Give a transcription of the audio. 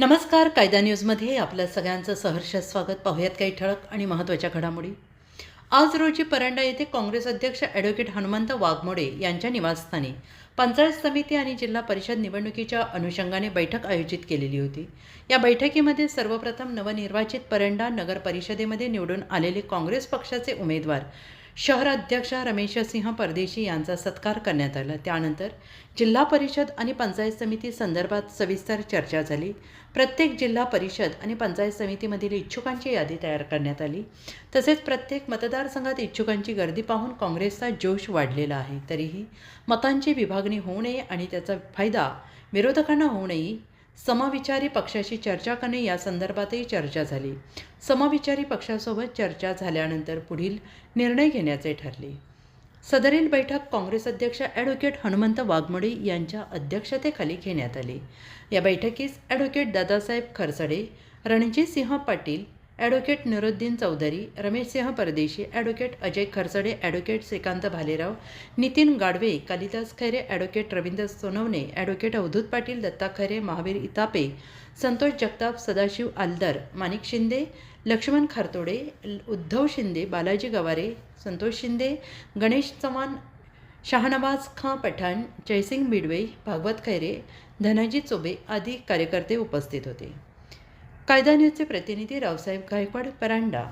नमस्कार कायदा न्यूजमध्ये आपल्या सगळ्यांचं सहर्ष स्वागत. पाहूयात काही ठळक आणि महत्त्वाच्या घडामोडी. आज रोजी परांडा येथे काँग्रेस अध्यक्ष ॲडव्होकेट हनुमंत वाघमोडे यांच्या निवासस्थानी पंचायत समिती आणि जिल्हा परिषद निवडणुकीच्या अनुषंगाने बैठक आयोजित केलेली होती. या बैठकीमध्ये सर्वप्रथम नवनिर्वाचित परंडा नगर परिषदेमध्ये निवडून आलेले काँग्रेस पक्षाचे उमेदवार शहराध्यक्ष रमेशसिंह परदेशी यांचा सत्कार करण्यात आला. त्यानंतर जिल्हा परिषद आणि पंचायत समिती संदर्भात सविस्तर चर्चा झाली. प्रत्येक जिल्हा परिषद आणि पंचायत समितीमधील इच्छुकांची यादी तयार करण्यात आली. तसेच प्रत्येक मतदारसंघात इच्छुकांची गर्दी पाहून काँग्रेसचा जोश वाढलेला आहे. तरीही मतांची विभागणी होऊ नये आणि त्याचा फायदा विरोधकांना होऊ नये समविचारी पक्षाशी चर्चा करणे या संदर्भातही चर्चा झाली. समविचारी पक्षासोबत चर्चा झाल्यानंतर पुढील निर्णय घेण्याचे ठरले. सदरील बैठक काँग्रेस अध्यक्ष ॲडव्होकेट हनुमंत वाघमोडे यांच्या अध्यक्षतेखाली घेण्यात आली. या बैठकीस advocate Dadasaheb Kharasde Ranjitsinh Patil advocate Niruddin Chaudhari Rameshsinh Pardeshi advocate Ajay Kharasde advocate Shrikant Bhalerao Nitin Gadve Kalidas Khaire advocate Ravindra Sonawane advocate Avdhut Patil Datta Khaire Mahavir Itape Santosh Jagtap Sadashiv Aldar Manik Shinde Laxman Kharatode Uddhav Shinde Balaji Gaware Santosh Shinde Ganesh Chavan Shahnawaz Khan Pathan Jaysing Bidwe Bhagwat Khaire Dhanji Chobe आदी कार्यकर्ते उपस्थित होते. कायदा न्यूजचे प्रतिनिधी रावसाहेब गायकवाड परांडा